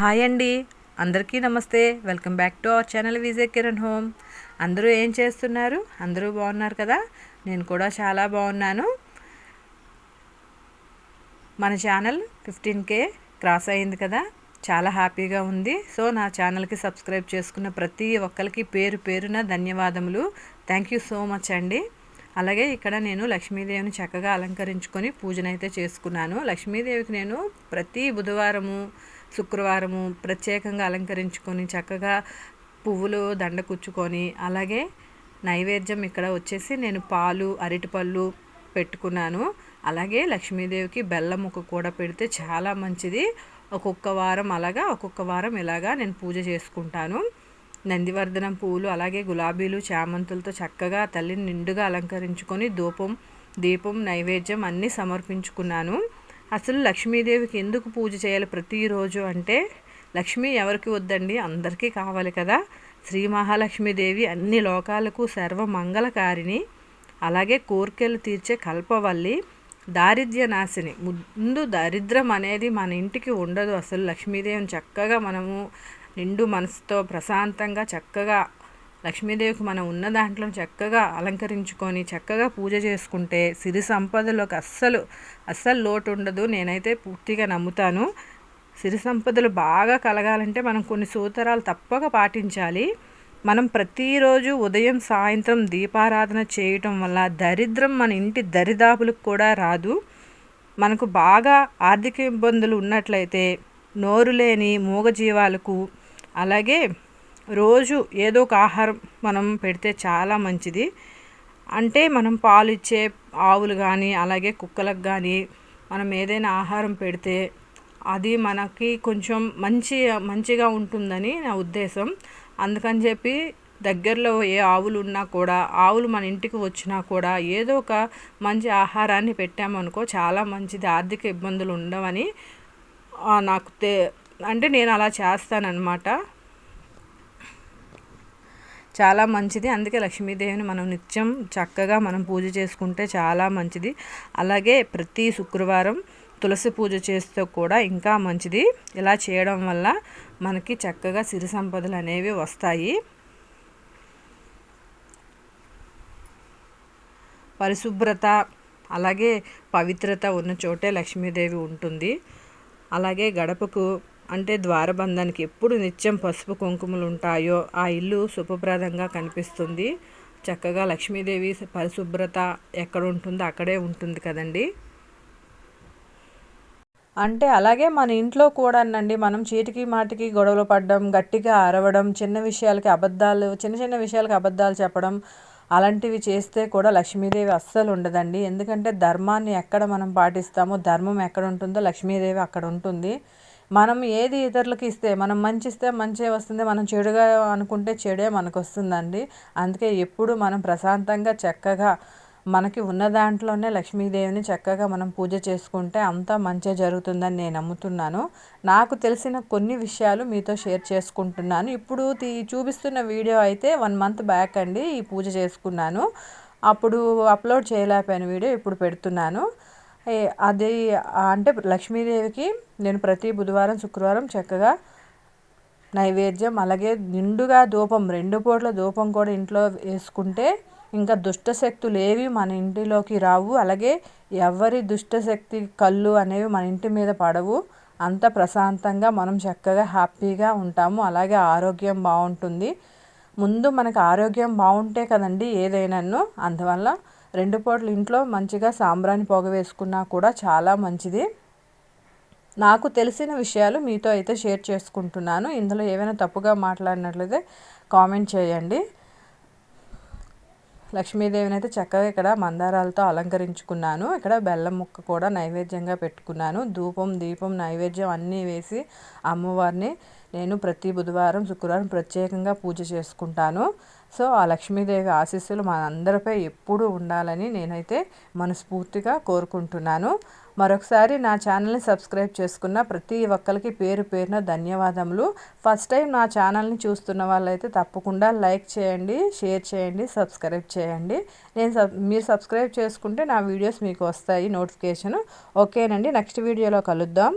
Hi అండి. అందరికీ నమస్తే. Welcome back to our channel Vijay Kiran home. అందరూ ఏం చేస్తున్నారు? అందరూ బాగున్నారు కదా? నేను కూడా చాలా బాగున్నాను. మన ఛానల్ ఫిఫ్టీన్ కే క్రాస్ అయింది కదా? చాలా హ్యాపీగా ఉంది. సో నా ఛానల్కి సబ్స్క్రైబ్ చేసుకున్న ప్రతి ఒక్కరికి పేరు పేరున ధన్యవాదములు. థ్యాంక్ యూ సో మచ్ అండి. అలాగే ఇక్కడ నేను లక్ష్మీదేవిని చక్కగా అలంకరించుకొని పూజనైతే చేసుకున్నాను. లక్ష్మీదేవికి నేను ప్రతి బుధవారము శుక్రవారము ప్రత్యేకంగా అలంకరించుకొని చక్కగా పువ్వులు దండ కుచ్చుకొని అలాగే నైవేద్యం ఇక్కడ వచ్చేసి నేను పాలు అరటిపళ్ళు పెట్టుకున్నాను. అలాగే లక్ష్మీదేవికి బెల్లం ముక్క కూడా పెడితే చాలా మంచిది. ఒక్కొక్క వారం అలాగా ఒక్కొక్క వారం ఇలాగా నేను పూజ చేసుకుంటాను. నందివర్ధనం పువ్వులు అలాగే గులాబీలు చామంతులతో చక్కగా తల్లిని నిండుగా అలంకరించుకొని ధూపం దీపం నైవేద్యం అన్నీ సమర్పించుకున్నాను. అసలు లక్ష్మీదేవికి ఎందుకు పూజ చేయాలి ప్రతిరోజు అంటే లక్ష్మి ఎవరికి వద్దండి? అందరికీ కావాలి కదా. శ్రీ మహాలక్ష్మీదేవి అన్ని లోకాలకు సర్వమంగళకారిణి. అలాగే కోరికలు తీర్చే కల్పవల్లి దారిద్ర్య నాశిని. ముందు దారిద్రం అనేది మన ఇంటికి ఉండదు. అసలు లక్ష్మీదేవిని చక్కగా మనము నిండు మనసుతో ప్రశాంతంగా చక్కగా లక్ష్మీదేవికి మనం ఉన్న దాంట్లో చక్కగా అలంకరించుకొని చక్కగా పూజ చేసుకుంటే సిరి సంపదలోకి అస్సలు అస్సలు లోటు ఉండదు నేనైతే పూర్తిగా నమ్ముతాను. సిరి సంపదలు బాగా కలగాలంటే మనం కొన్ని సూత్రాలు తప్పక పాటించాలి. మనం ప్రతిరోజు ఉదయం సాయంత్రం దీపారాధన చేయటం వల్ల దరిద్రం మన ఇంటి దరిదాపులకు కూడా రాదు. మనకు బాగా ఆర్థిక ఇబ్బందులు ఉన్నట్లయితే నోరు లేని మూగజీవాలకు అలాగే రోజు ఏదో ఒక ఆహారం మనం పెడితే చాలా మంచిది. అంటే మనం పాలు ఇచ్చే ఆవులు కానీ అలాగే కుక్కలకు కానీ మనం ఏదైనా ఆహారం పెడితే అది మనకి కొంచెం మంచి మంచిగా ఉంటుందని నా ఉద్దేశం. అందుకని చెప్పి దగ్గరలో ఏ ఆవులు ఉన్నా కూడా ఆవులు మన ఇంటికి వచ్చినా కూడా ఏదో ఒక మంచి ఆహారాన్ని పెట్టామనుకో చాలా మంచిది. ఆర్థిక ఇబ్బందులు ఉండవని నాకు అంటే నేను అలా చేస్తానన్నమాట. చాలా మంచిది. అందుకే లక్ష్మీదేవిని మనం నిత్యం చక్కగా మనం పూజ చేసుకుంటే చాలా మంచిది. అలాగే ప్రతి శుక్రవారం తులసి పూజ చేస్తే కూడా ఇంకా మంచిది. ఇలా చేయడం వల్ల మనకి చక్కగా సిరి సంపదలు అనేవి వస్తాయి. పరిశుభ్రత అలాగే పవిత్రత ఉన్న చోటే లక్ష్మీదేవి ఉంటుంది. అలాగే గడపకు అంటే ద్వారబంధానికి ఎప్పుడు నిత్యం పసుపు కుంకుమలు ఉంటాయో ఆ ఇల్లు శుభప్రదంగా కనిపిస్తుంది. చక్కగా లక్ష్మీదేవి పరిశుభ్రత ఎక్కడ ఉంటుందో అక్కడే ఉంటుంది కదండి. అంటే అలాగే మన ఇంట్లో కూడానండి మనం చీటికి మాటికి గొడవలు పడడం గట్టిగా అరవడం చిన్న విషయాలకి అబద్ధాలు చిన్న చిన్న విషయాలకి అబద్ధాలు చెప్పడం అలాంటివి చేస్తే కూడా లక్ష్మీదేవి అస్సలు ఉండదండి. ఎందుకంటే ధర్మాన్ని ఎక్కడ మనం పాటిస్తామో ధర్మం ఎక్కడ ఉంటుందో లక్ష్మీదేవి అక్కడ ఉంటుంది. మనం ఏది ఇతరులకు ఇస్తే మనం మంచి ఇస్తే మంచి వస్తుంది మనం చెడుగా అనుకుంటే చెడే మనకు వస్తుందండి అందుకే ఎప్పుడు మనం ప్రశాంతంగా చక్కగా మనకి ఉన్న దాంట్లోనే లక్ష్మీదేవిని చక్కగా మనం పూజ చేసుకుంటే అంతా మంచిగా జరుగుతుందని నేను నమ్ముతున్నాను. నాకు తెలిసిన కొన్ని విషయాలు మీతో షేర్ చేసుకుంటున్నాను. ఇప్పుడు చూపిస్తున్న వీడియో అయితే వన్ మంత్ బ్యాక్ అండి ఈ పూజ చేసుకున్నాను. అప్పుడు అప్లోడ్ చేయలేకపోయిన వీడియో ఇప్పుడు పెడుతున్నాను. అది అంటే లక్ష్మీదేవికి నేను ప్రతి బుధవారం శుక్రవారం చక్కగా నైవేద్యం అలాగే నిండుగా ధూపం రెండు పూట్ల ధూపం కూడా ఇంట్లో వేసుకుంటే ఇంకా దుష్టశక్తులు ఏవి మన ఇంటిలోకి రావు. అలాగే ఎవరి దుష్టశక్తి కళ్ళు అనేవి మన ఇంటి మీద పడవు. అంత ప్రశాంతంగా మనం చక్కగా హ్యాపీగా ఉంటాము. అలాగే ఆరోగ్యం బాగుంటుంది. ముందు మనకు ఆరోగ్యం బాగుంటే కదండి ఏదైనాను. అందువల్ల రెండు పూటలు ఇంట్లో మంచిగా సాంబ్రాణి పొగ వేసుకున్నా కూడా చాలా మంచిది. నాకు తెలిసిన విషయాలు మీతో అయితే షేర్ చేసుకుంటున్నాను. ఇందులో ఏమైనా తప్పుగా మాట్లాడినట్లయితే కామెంట్ చేయండి. లక్ష్మీదేవిని అయితే చక్కగా ఇక్కడ మందారాలతో అలంకరించుకున్నాను. ఇక్కడ బెల్లం ముక్క కూడా నైవేద్యంగా పెట్టుకున్నాను. ధూపం దీపం నైవేద్యం అన్నీ వేసి అమ్మవారిని నేను ప్రతి బుధవారం శుక్రవారం ప్రత్యేకంగా పూజ చేసుకుంటాను. సో ఆ లక్ష్మీదేవి ఆశీస్సులు మనందరిపై ఎప్పుడూ ఉండాలని నేనైతే మనస్ఫూర్తిగా కోరుకుంటున్నాను. మరొకసారి నా ఛానల్ని సబ్స్క్రైబ్ చేసుకున్న ప్రతి ఒక్కరికి పేరు పేరున ధన్యవాదములు. ఫస్ట్ టైం నా ఛానల్ని చూస్తున్న వాళ్ళైతే తప్పకుండా లైక్ చేయండి షేర్ చేయండి సబ్స్క్రైబ్ చేయండి. నేను మీరు సబ్స్క్రైబ్ చేసుకుంటే నా వీడియోస్ మీకు వస్తాయి నోటిఫికేషన్. ఓకేనండి నెక్స్ట్ వీడియోలో కలుద్దాం.